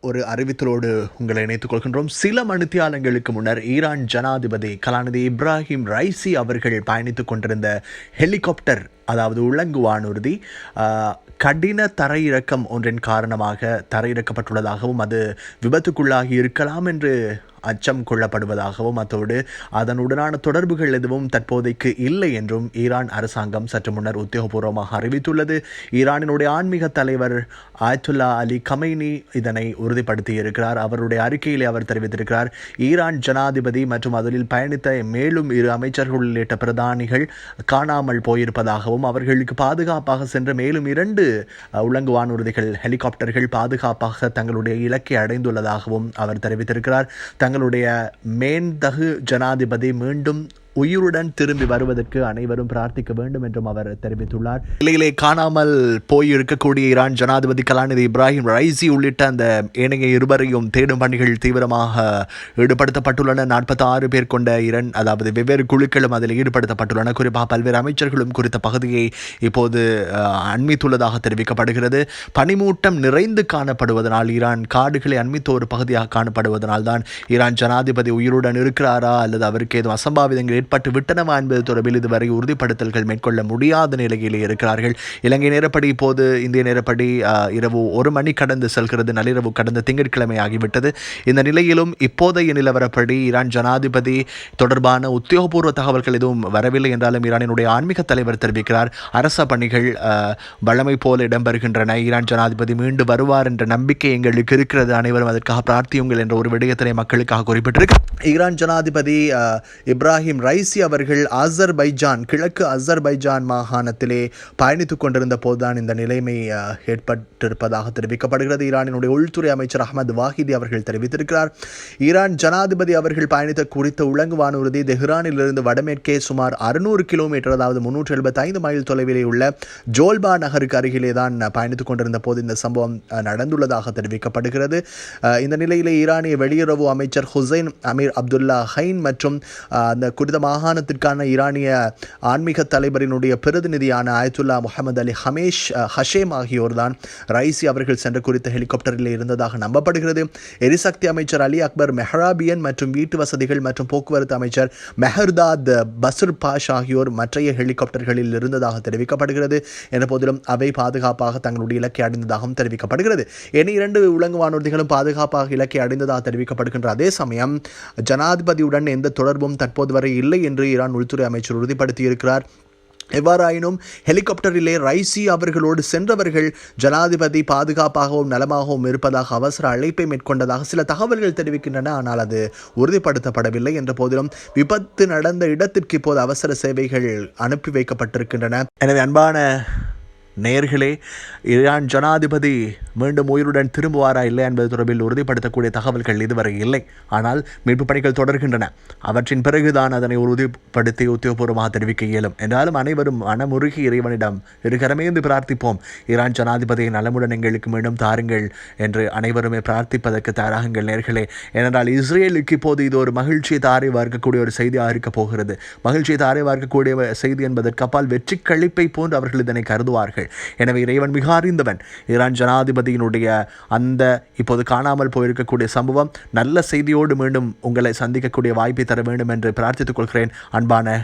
ஒரு அறிவித்தலோடு உங்களை இணைத்துக் கொள்கின்றோம். சில மணித்தியாலங்களுக்கு முன்னர் ஈரான் ஜனாதிபதி கலாநிதி இப்ராஹிம் ரைசி அவர்கள் பயணித்துக் கொண்டிருந்த ஹெலிகாப்டர் அதாவது உலங்கு வானூர்தி கடின தரையிறக்கம் ஒன்றின் காரணமாக தரையிறக்கப்பட்டுள்ளதாகவும் அது விபத்துக்குள்ளாகி இருக்கலாம் என்று அச்சம் கொள்ளப்படுவதாகவும் அத்தோடு அதனுடனான தொடர்புகள் எதுவும் தற்போதைக்கு இல்லை என்றும் ஈரான் அரசாங்கம் சற்று முன்னர் உத்தியோகபூர்வமாக அறிவித்துள்ளது. ஈரானினுடைய ஆன்மீக தலைவர் ஆயத்துல்லா அலி கமைனி இதனை உறுதிப்படுத்தி இருக்கிறார் அவருடைய அறிக்கையிலே அவர் தெரிவித்திருக்கிறார் ஈரான் ஜனாதிபதி மற்றும் அதில் பயணித்த மேலும் இரு அமைச்சர்கள் உள்ளிட்ட பிரதானிகள் காணாமல் போயிருப்பதாகவும் அவர்களுக்கு பாதுகாப்பாக சென்ற மேலும் இரண்டு அஹ், உலங்கு வானூர்திகள் ஹெலிகாப்டர்கள் பாதுகாப்பாக தங்களுடைய இலக்கை அடைந்துள்ளதாகவும் அவர் தெரிவித்திருக்கிறார். தங்கள் தங்களுடைய மேன்தகு ஜனாதிபதி மீண்டும் உயிருடன் திரும்பி வருவதற்கு அனைவரும் பிரார்த்திக்க வேண்டும் என்றும் அவர் தெரிவித்துள்ளார். நிலையிலே காணாமல் போயிருக்கக்கூடிய ஈரான் ஜனாதிபதி கலாநிதி இப்ராஹிம் ரைசி உள்ளிட்ட அந்த ஏனைய இருவரையும் தேடும் பணிகள் தீவிரமாக ஈடுபடுத்தப்பட்டுள்ளன. நாற்பத்தி ஆறு பேர் கொண்ட இரண் அதாவது வெவ்வேறு குழுக்களும் அதில் ஈடுபடுத்தப்பட்டுள்ளன. குறிப்பாக பல்வேறு அமைச்சர்களும் குறித்த பகுதியை இப்போது அண்மித்துள்ளதாக தெரிவிக்கப்படுகிறது. பனிமூட்டம் நிறைந்து காணப்படுவதனால் ஈரான் காடுகளை அண்மித்த ஒரு பகுதியாக காணப்படுவதனால் தான் ஈரான் ஜனாதிபதி உயிருடன் இருக்கிறாரா அல்லது அவருக்கு ஏதும் அசம்பாவிதங்கள் ஏற்பட்டு விட்டனவா என்பது தொடர்பில் இதுவரை உறுதிப்படுத்தல்கள் மேற்கொள்ள முடியாத நிலையிலே இருக்கிறார்கள். இலங்கை நேரப்படி இப்போது இந்திய நேரப்படி இரவு ஒரு மணி கடந்து செல்கிறது. நள்ளிரவு கடந்த திங்கட்கிழமை ஆகிவிட்டது. இந்த நிலையிலும் இப்போதைய நிலவரப்படி ஈரான் ஜனாதிபதி தொடர்பான உத்தியோகபூர்வ தகவல்கள் எதுவும் வரவில்லை என்றாலும் ஈரானினுடைய ஆன்மீக தலைவர் தெரிவிக்கிறார். அரச பணிகள் வழமை போல இடம்பெறுகின்றன. ஈரான் ஜனாதிபதி மீண்டு வருவார் என்ற நம்பிக்கை எங்களுக்கு இருக்கிறது. அனைவரும் அதற்காக பிரார்த்தியுங்கள் என்ற ஒரு விடயத்தினை மக்களுக்காக குறிப்பிட்டிருக்கிறார் ஈரான் ஜனாதிபதி இப்ராஹிம் ரை ரைசி அவர்கள் அசர்பைஜான் கிழக்கு அசர்பைஜான் மாகாணத்திலே பயணித்துக் கொண்டிருந்த போதுதான் இந்த நிலைமை ஏற்பட்டிருப்பதாக தெரிவிக்கப்படுகிறது. ஈரானினுடைய உள்துறை அமைச்சர் அகமது வாஹிதி அவர்கள் தெரிவித்திருக்கிறார். ஈரான் ஜனாதிபதி அவர்கள் பயணித்த குறித்த உலங்கு வானூர்தி தெஹ்ரானில் இருந்து வடமேற்கே சுமார் அறுநூறு கிலோமீட்டர் அதாவது முன்னூற்றி எழுபத்தி ஐந்து மைல் தொலைவிலே உள்ள ஜோல்பா நகருக்கு அருகிலே தான் பயணித்துக் கொண்டிருந்த போது இந்த சம்பவம் நடந்துள்ளதாக தெரிவிக்கப்படுகிறது. இந்த நிலையிலே ஈரானிய வெளியுறவு அமைச்சர் ஹுசைன் அமீர் அப்துல்லா ஹைன் மற்றும் அந்த குறித்த மாகாணத்திற்கான ஈரானிய ஆன்மீக தலைவரினுடைய பிரதிநிதியான ஆயத்துல்லா முகமது அலி ஹமேஷ் ஹஷேம் ஆகியோர் தான் ரைசி அவர்கள் சென்ற குறித்த ஹெலிகாப்டரில் இருந்ததாக நம்பப்படுகிறது. எரிசக்தி அமைச்சர் அலி அக்பர் மெஹராபியன் மற்றும் வீட்டு வசதிகள் மற்றும் போக்குவரத்து அமைச்சர் மெஹர்தாத் பசுர் பாஷ் ஆகியோர் மற்றைய ஹெலிகாப்டர்களில் இருந்ததாக தெரிவிக்கப்படுகிறது. என்ற போதிலும் அவை பாதுகாப்பாக தங்களுடைய இலக்கை அடைந்ததாகவும் தெரிவிக்கப்படுகிறது. என இரண்டு உலங்கு வானூர்திகளும் பாதுகாப்பாக இலக்கை அடைந்ததாக தெரிவிக்கப்படுகின்ற அதே சமயம் ஜனாதிபதியுடன் எந்த தொடர்பும் தற்போது வரை இல்லை. என்று ஈரான் உள்துறை அமைச்சர் உறுதிப்படுத்தியிருக்கிறார். எவ்வாறாயினும் ஹெலிகாப்டரிலே ரைசி அவர்களோடு சென்றவர்கள் ஜனாதிபதி பாதுகாப்பாகவும் நலமாகவும் இருப்பதாக அவசர அழைப்பை மேற்கொண்டதாக சில தகவல்கள் தெரிவிக்கின்றன. ஆனால் அது உறுதிப்படுத்தப்படவில்லை. என்ற போதிலும் விபத்து நடந்த இடத்திற்கு இப்போது அவசர சேவைகள் அனுப்பி வைக்கப்பட்டிருக்கின்றன. எனவே அன்பான நேயர்களே ஈரான் ஜனாதிபதி மீண்டும் உயிருடன் திரும்புவாரா இல்லை என்பது தொடர்பில் உறுதிப்படுத்தக்கூடிய தகவல்கள் இதுவரை இல்லை. ஆனால் மீட்பு பணிகள் தொடர்கின்றன. அவற்றின் பிறகுதான் அதனை உறுதிப்படுத்தி உத்தியோகபூர்வமாக தெரிவிக்க இயலும். என்றாலும் அனைவரும் மனமுருகி இறைவனிடம் இருகரமேந்து பிரார்த்திப்போம். ஈரான் ஜனாதிபதியை நலமுடன் எங்களுக்கு மீண்டும் தாருங்கள் என்று அனைவருமே பிரார்த்திப்பதற்கு தயாராகுங்கள் நேர்களே. ஏனென்றால் இஸ்ரேலுக்கு இப்போது இது ஒரு மகிழ்ச்சியை தாரை வார்க்கக்கூடிய ஒரு செய்தியாக இருக்கப் போகிறது. மகிழ்ச்சியை தாரை வார்க்கக்கூடிய செய்தி என்பதற்கு அப்பால் வெற்றி கழிப்பை போன்று அவர்கள் இதனை கருதுவார்கள். எனவே இறைவன் மிக அறிந்தவன். ஈரான் தம்பதியினுடைய அந்த இப்போது காணாமல் போயிருக்கக்கூடிய சம்பவம் நல்ல செய்தியோடு மீண்டும் உங்களை சந்திக்கக்கூடிய வாய்ப்பை தர வேண்டும் என்று பிரார்த்தித்துக் கொள்கிறேன். அன்பான